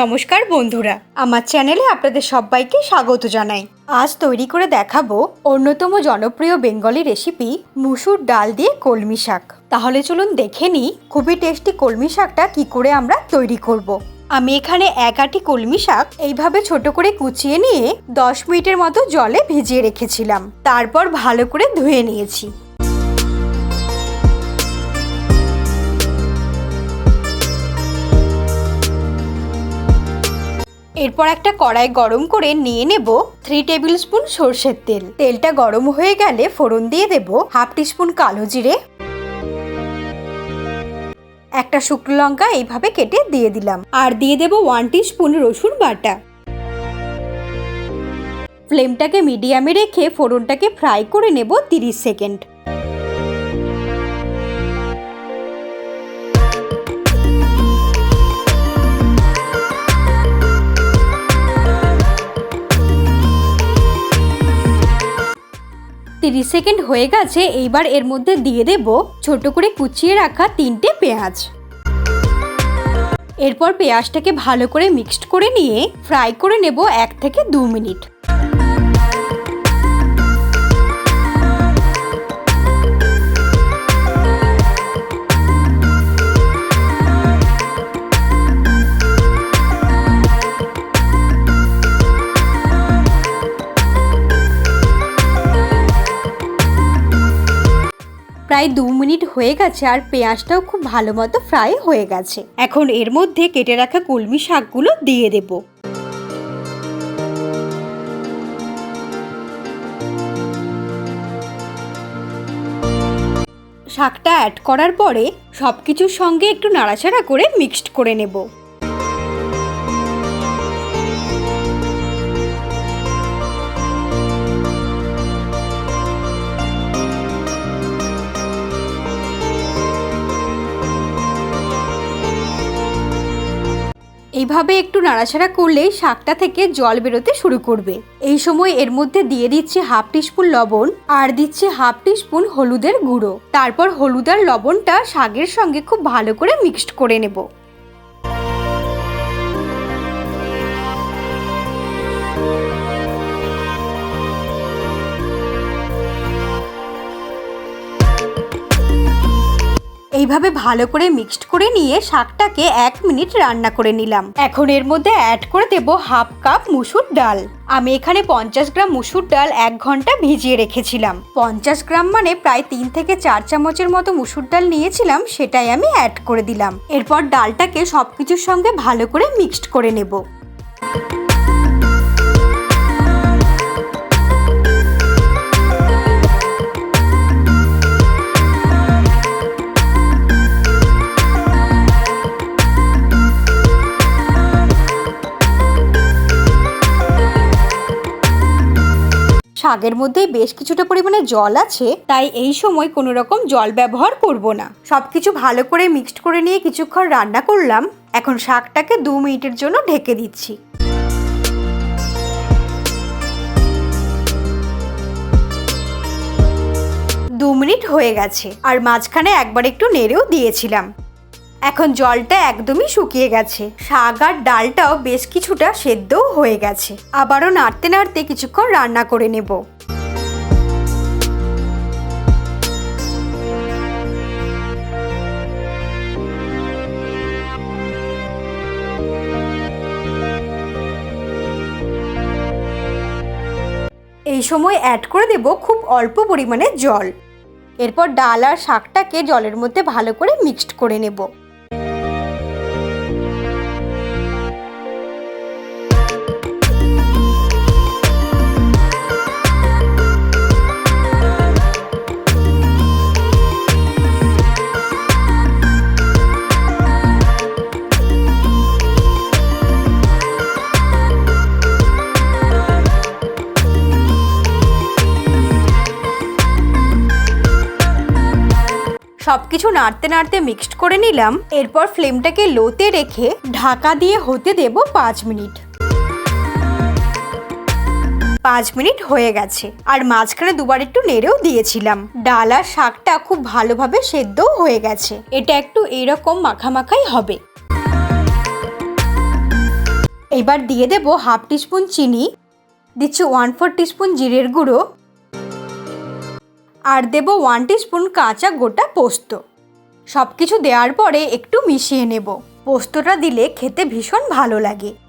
নমস্কার বন্ধুরা, আমার চ্যানেলে আপনাদের সবাইকে স্বাগত জানাই। আজ তৈরি করে দেখাবো অন্যতম জনপ্রিয় বেঙ্গলি রেসিপি মুসুর ডাল দিয়ে কলমি শাক। তাহলে চলুন দেখে নিই খুবই টেস্টি কলমি শাকটা কি করে আমরা তৈরি করব। আমি এখানে এক আটি কলমি শাক এইভাবে ছোট করে কুচিয়ে নিয়ে দশ মিনিটের মতো জলে ভিজিয়ে রেখেছিলাম। তারপর ভালো করে ধুয়ে নিয়েছি। এরপর একটা কড়াই গরম করে নিয়ে নেব থ্রি টেবিল স্পুন সর্ষের তেল। তেলটা গরম হয়ে গেলে ফোড়ন দিয়ে দেব হাফ টিস্পুন কালো জিরে। একটা শুকনো লঙ্কা এইভাবে কেটে দিয়ে দিলাম। আর দিয়ে দেব ওয়ান স্পুন রসুন বাটা। ফ্লেমটাকে মিডিয়ামে রেখে ফোড়নটাকে ফ্রাই করে নেব তিরিশ সেকেন্ড। তিরিশ সেকেন্ড হয়ে গেছে, এইবার এর মধ্যে দিয়ে দেব ছোট করে কুচিয়ে রাখা তিনটে পেঁয়াজ। এরপর পেঁয়াজটাকে ভালো করে মিক্সড করে নিয়ে ফ্রাই করে নেব এক থেকে দু মিনিট। প্রায় দু মিনিট হয়ে গেছে আর পেঁয়াজটাও খুব ভালো মতো ফ্রাই হয়ে গেছে। এখন এর মধ্যে কেটে রাখা কলমি শাকগুলো দিয়ে দেব। শাকটা অ্যাড করার পরে সব কিছুর সঙ্গে একটু নাড়াচাড়া করে মিক্সড করে নেব। এইভাবে একটু নাড়াচাড়া করলেই শাকটা থেকে জল বেরোতে শুরু করবে। এই সময় এর মধ্যে দিয়ে দিচ্ছি হাফ টিস্পুন লবণ আর দিচ্ছি হাফ টিস্পুন হলুদের গুঁড়ো। তারপর হলুদ আর লবণটা শাকের সঙ্গে খুব ভালো করে মিক্সড করে নেব। এইভাবে ভালো করে মিক্সড করে নিয়ে শাকটাকে এক মিনিট রান্না করে নিলাম। এখন এর মধ্যে অ্যাড করে দেব হাফ কাপ মুসুর ডাল। আমি এখানে পঞ্চাশ গ্রাম মুসুর ডাল এক ঘণ্টা ভিজিয়ে রেখেছিলাম। পঞ্চাশ গ্রাম মানে প্রায় তিন থেকে চার চামচের মতো মুসুর ডাল নিয়েছিলাম, সেটাই আমি অ্যাড করে দিলাম। এরপর ডালটাকে সবকিছুর সঙ্গে ভালো করে মিক্সড করে নেব। শাকের মধ্যে বেশ কিছুটা পরিমাণে জল আছে, তাই এই সময় কোনো রকম জল ব্যবহার করব না। সবকিছু ভালো করে মিক্সড করে নিয়ে কিছুক্ষণ রান্না করলাম। এখন শাকটাকে দু মিনিটের জন্য ঢেকে দিচ্ছি। দু মিনিট হয়ে গেছে, আর মাঝখানে একবার একটু নেড়েও দিয়েছিলাম। এখন জলটা একদমই শুকিয়ে গেছে। শাক আর ডালটাও বেশ কিছুটা সেদ্ধও হয়ে গেছে। আবারও নাড়তে নাড়তে কিছুক্ষণ রান্না করে নেব। এই সময় অ্যাড করে দেব খুব অল্প পরিমাণে জল। এরপর ডাল আর শাকটাকে জলের মধ্যে ভালো করে মিক্সড করে নেব। সবকিছু নাড়তে নাড়তে মিক্সড করে নিলাম। এরপর ফ্লেমটাকে লোতে রেখে ঢাকা দিয়ে হতে দেব পাঁচ মিনিট। পাঁচ মিনিট হয়ে গেছে। আর মাঝখানে দুবার একটু নেড়েও দিয়েছিলাম। ডাল আর শাকটা খুব ভালোভাবে সেদ্ধও হয়ে গেছে। এটা একটু এরকম মাখামাখাই হবে। এবার দিয়ে দেব হাফ টিস্পুন চিনি। দিচ্ছি ওয়ান ফোর টিস্পুন জিরের গুঁড়ো। আর দেব ওয়ান টিস্পুন কাঁচা গোটা পোস্ত। সব কিছু দেওয়ার পরে একটু মিশিয়ে নেব। পোস্তটা দিলে খেতে ভীষণ ভালো লাগে।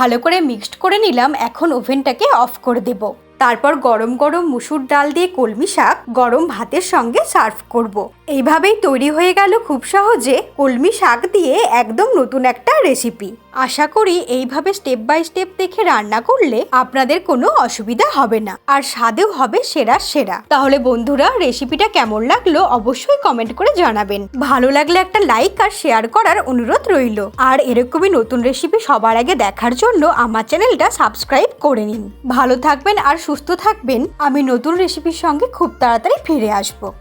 ভালো করে মিক্সড করে নিলাম, এখন ওভেনটাকে অফ করে দেব তারপর গরম গরম মুসুর ডাল দিয়ে কলমি শাক গরম ভাতের সঙ্গে সার্ভ করব। এইভাবেই তৈরি হয়ে গেল খুব সহজে কলমি শাক দিয়ে একদম নতুন একটা রেসিপি আশা করি এইভাবে স্টেপ বাই স্টেপ দেখে রান্না করলে আপনাদের কোনো অসুবিধা হবে না। আর স্বাদেও হবে সেরা সেরা। তাহলে বন্ধুরা রেসিপিটা কেমন লাগল অবশ্যই কমেন্ট করে জানাবেন। ভালো লাগলে একটা লাইক আর শেয়ার করার অনুরোধ রইল। আর এরকমই নতুন রেসিপি সবার আগে দেখার জন্য আমার চ্যানেলটা সাবস্ক্রাইব করে নিন। ভালো থাকবেন আর সুস্থ থাকবেন। আমি নতুন রেসিপির সঙ্গে খুব তাড়াতাড়ি ফিরে আসব।